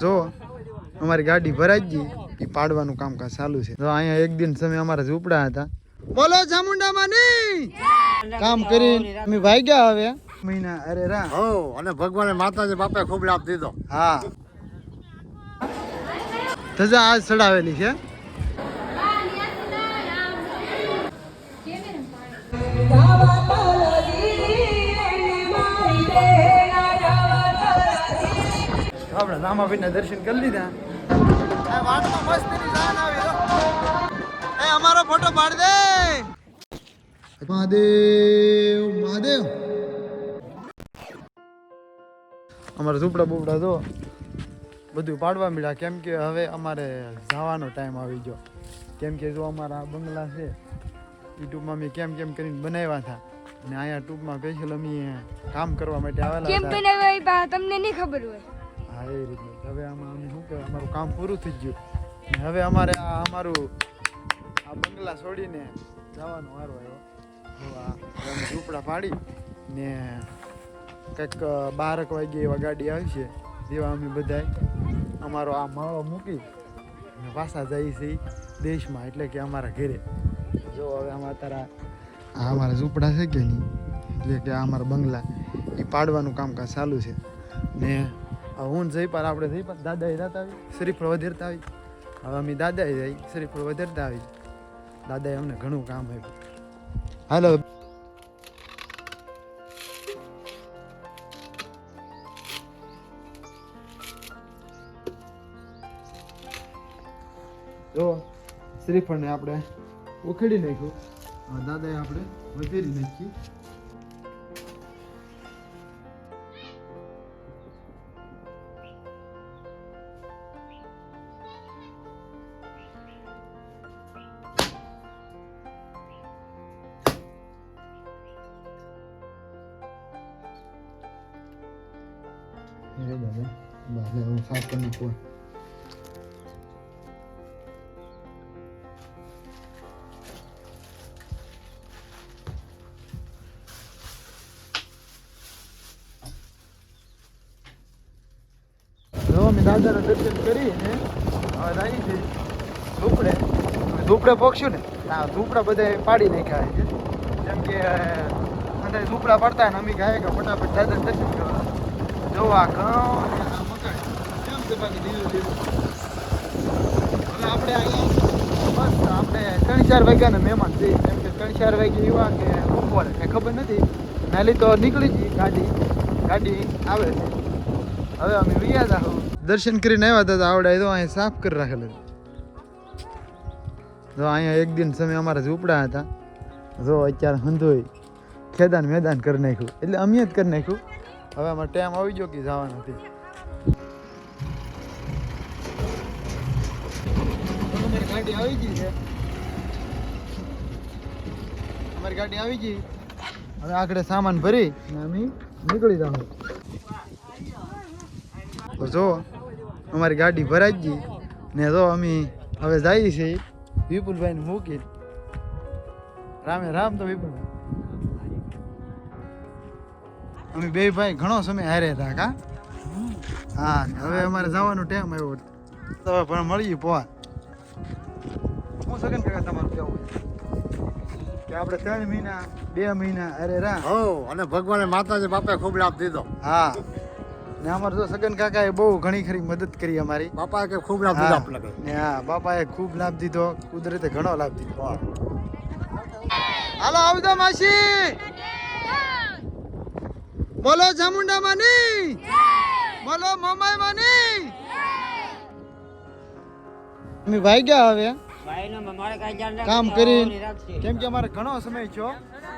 જો અમારી ગાડી ભરાઈ ગઈ. એ પાડવાનું કામકાજ ચાલુ છે. તો અહીંયા એક દિન સમય અમારા ઝૂપડા હતા. બોલો ચામુંડા માની કામ કરી અમે ભાગ્યા હવે. મહિના અરે રા. હો અને ભગવાને માતાજી બાપે ખૂબ લાભ દીધો. હા. ધજા આજ ચડાવેલી છે. આપણે રામાભાઈના દર્શન કરી લીધા. વાટમાં મસ્તીની જાન આવી એ અમારો ફોટો પાડ દે. મહાદેવ મહાદેવ. અમારા ઝૂંપડા બુપડા જો બધું પાડવા મળ્યા. કેમ કે હવે અમારે જવાનો ટાઈમ આવી ગયો. કેમ કે જો અમારા બંગલા છે યુટ્યુબમાં મેં કેમ કેમ કરીને બનાવ્યા હતા. અને અહીંયા ટૂંકમાં સ્પેશિયલ અમે કામ કરવા માટે આવેલા કેમ બનાવ્યા તમને નહીં ખબર હોય. હા એ રીતનું હવે આમાં અમે શું કહેવાય, અમારું કામ પૂરું થઈ ગયું. હવે અમારે આ અમારું આ બંગલા છોડીને જવાનો વારો આવ્યો. ઝૂંપડા પાડી ને કંઈક બારક વાગે એવા ગાડી આવશે, જેવા અમે બધાય અમારો આ માળો મૂકી ને પાછા જઈએ છીએ દેશમાં, એટલે કે અમારા ઘરે. જો હવે આમાં તારા આ અમારા ઝૂંપડા છે કે નહીં? એટલે કે આ અમારા બંગલા, એ પાડવાનું કામકાજ ચાલુ છે. ને હું જઈ પર આપણે જયપાલ દાદાએ જતા આવી. શ્રીફળ વધેરતા આવી. હવે અમે દાદાએ જઈ. શ્રીફળ વધેરતા આવી. દાદાએ અમને ઘણું કામ આપ્યું. હાલો. જો, શ્રીફળને આપણે ઉખેડી નાખ્યું. દાદાએ આપણે વધેરી નાખી. એ દાદા બસ હવે હું સાફ કરી નાખું જો અમે દાદાના દર્શન કરીને હવે આવી છે. ઝૂંપડે હવે ઝૂંપડે પહોંચ્યું ને. આ ઝૂંપડા બધા પાડી નાખ્યા છે. જેમ કે બધા ઝૂંપડા પડતા ને અમે ગાય કે ફટાફટ દાદા દર્શન કરવા. જો આ આપણે આપણે ત્રણ વાગ્યાના મહેમાન છીએ કેમ કે ત્રણ ચાર વાગે એવા કે ખબર નથી નાલી તો નીકળી ગઈ ગાડી ગાડી આવે છે હવે અમે વિયા હતા દર્શન કરીને આવ્યા હતા આવડે તો અહીંયા સાફ કરી રાખેલું જો અહીંયા એક દિન સમય અમારા ઝૂંપડા હતા. જો અત્યારે હંધોય ખેદાન મેદાન કરી નાખ્યું. એટલે અમે જ કરી નાખ્યું. હવે અમારે ટાઈમ આવી ગયો કે જવા નથી ગાડી આવી ગઈ છે. અમારી ગાડી આવી ગઈ. હવે આગળ સામાન ભરી અમે નીકળી જાઉં. તો જો અમારી ગાડી ભરાઈ ગઈ ને જો અમે હવે જઈએ છીએ વિપુલભાઈને મૂકી રામે રામ તો વિપુલભાઈ. અમે બે ભાઈ ઘણો સમય હારે હતા કા? હા હવે અમારે જવાનો ટાઈમ આવ્યો તો હવે પણ મળીએ પોવા હું સગન કાકા તમારું કેવું કે આપણે ત્રણ મહિના બે મહિના અરે રા હો અને ભગવાને માતાજી બાપે ખૂબ લાભ દીધો. હા. ને અમારે તો સગન કાકાએ બહુ ઘણી ખરી મદદ કરી અમારી. બાપાએ કે ખૂબ લાભ દીધો. આપણે હા બાપાએ ખૂબ લાભ દીધો કુદરતે ઘણો લાભ દીધો. હાલો આવજો માસી! બોલો ચામુંડા માની બોલો મુંબઈ માની અમે ગયા હવે? કામ કરી. કેમ કે અમારે ઘણો સમય છો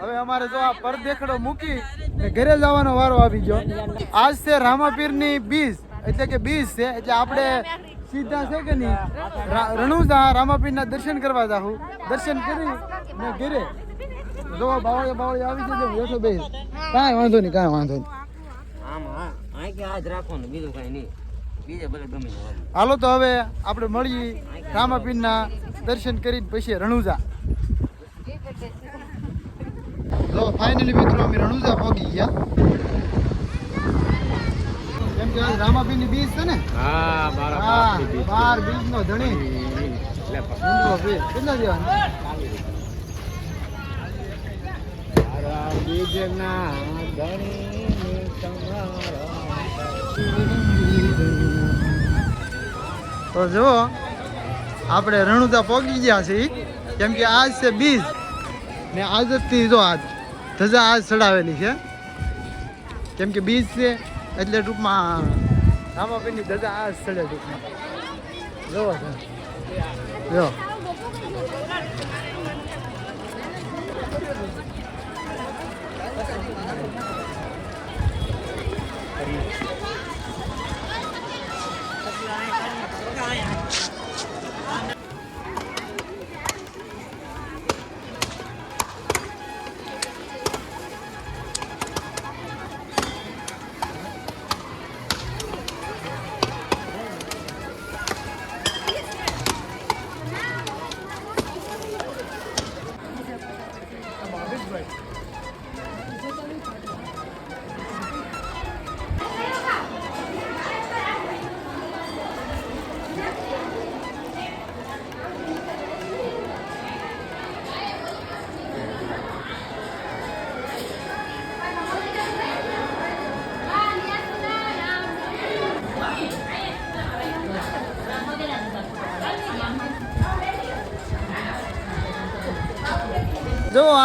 હવે અમારે જો આ પરદેખડો મૂકી ને ઘરે જવાનો વારો આવી ગયો. આજ છે રામાપીરની બીજ. એટલે કે બીજ છે. એટલે આપણે સીધા છે કે નહીં? રણુજા રામાપીરના દર્શન કરવા જાઉં દર્શન કરી ને ઘરે જો બાવળે બાવળે આવી જજો બેઠો બે કાંઈ વાંધો નહીં કાંઈ વાંધો નહીં. આમ હા અહીં કે હાથ રાખવાનું બીજું કઈ નહીં. બીજે ભલે ગમે તે વાગે. હાલો તો હવે આપણે મળીએ રામાપીરના દર્શન કરીને પછી રણુજા. જો ફાઇનલી મિત્રો અમે રણુજા પહોંચી ગયા. કેમ કે આજ રામાપીરની બીજ છે ને? હા. બાર ધણી. પણ. ઊંડો બીજ કેટલા દેવાનું બીજના તો જુઓ, આપણે રણુતા પહોંચી ગયા છીએ. કેમ કે આજ છે બીજ. ને આજથી જો આજ ધજા આજ ચડાવેલી છે. કેમ કે બીજ છે, એટલે ટૂંકમાં રામાપીરની ધજા આજ ચડે ટૂંકમાં. જોવો તમે. જો જો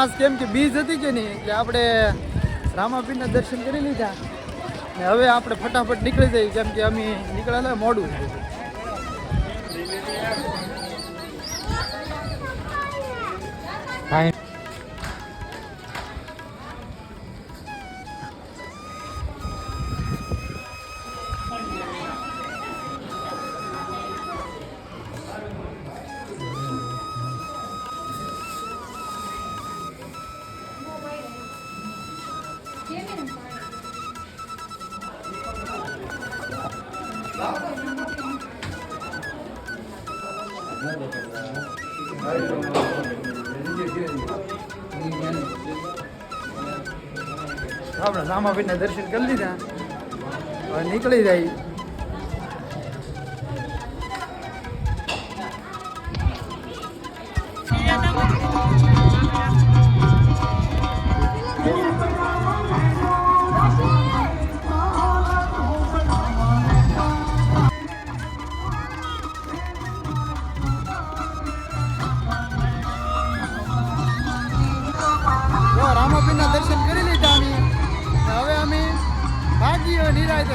આજ કેમ કે બીજ હતી કે નહીં, એટલે આપણે રામાપીરના દર્શન કરી લીધા. ને હવે આપણે ફટાફટ નીકળી જઈએ, કેમ કે અમે નીકળેલા મોડું. થાય આપણે રામાપીરના દર્શન કરી લીધા. હવે નીકળી જાય.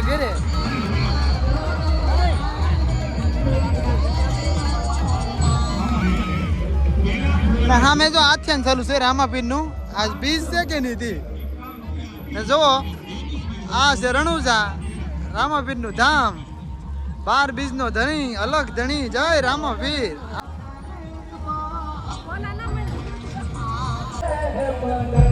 તો ઘરે. ને સામે જો આથ્યાન ચાલુ છે રામાપીરનું. આજ બીજ છે કે નથી ને જુઓ, આ છે રણુજા, રામાપીરનું ધામ. બાર બીજનો ધણી, અલગ ધણી, જય રામાપીર. જો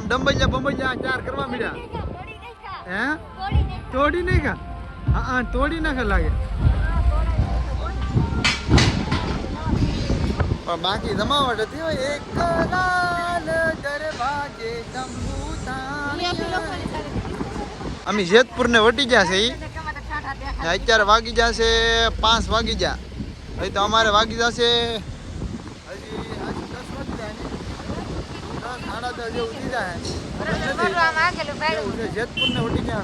આમ ડંબૈયા બંબૈયા ચાર કરવા મળ્યા હે? તોડી નહીં કા હા હા તોડી નાખે લાગે. પણ બાકી જમાવટ હતી હોય એક લાલ દરવાજે તંબુ અમે જેતપુર ને વટી ગયા છે અત્યારે વાગી જશે પાંચ વાગી જા તો અમારે વાગી જશે હજી હજી દસ વાગી જાય ને દસ જાય. જેતપુર ને ગયા.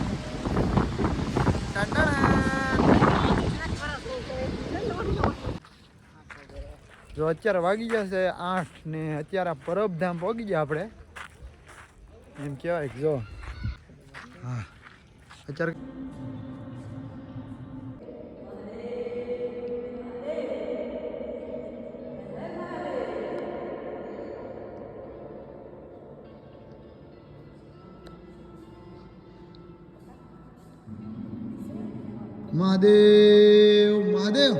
જો અત્યારે વાગી જશે આઠ ને અત્યારે પરબધામ પહોંચી ગયા આપણે. એમ કહેવાય જો. હા. અત્યારે મહાદેવ મહાદેવ.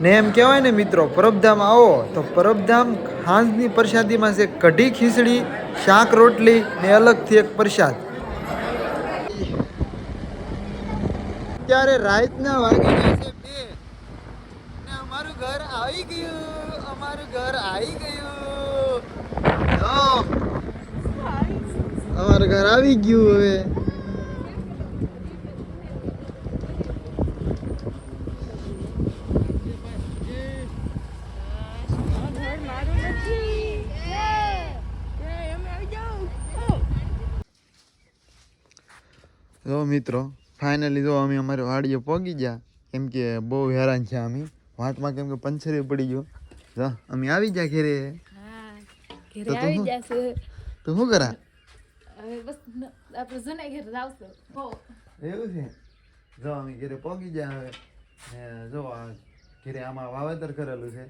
ને એમ કહેવાય ને મિત્રો, પરબધામ આવો તો પરબધામ હાંસની પ્રસાદીમાં છે કઢી ખીચડી શાક રોટલી ને અલગથી એક પ્રસાદ. અત્યારે રાતના વાગી ગયા છે બે. ને અમારું ઘર આવી ગયું. અમારું ઘર આવી ગયું. અમારું ઘર આવી ગયું હવે. જો મિત્રો ફાઇનલી જો અમે અમારી વાડીએ પહોંચી ગયા કેમ કે બહુ હેરાન છે અમે. વાંટમાં કેમ કે પંચરે પડી ગયો. જો અમે આવી ગયા ઘેરે. ઘરે તો તું શું? કરા? ઘરે એવું છે? જો અમે ઘેરે પહોંચી ગયા હવે. જો આ આમાં વાવેતર કરેલું છે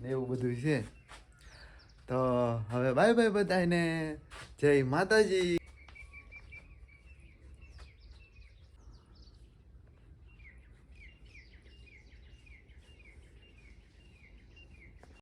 ને એવું બધું છે. તો હવે બાય બાય બધાને. જય માતાજી.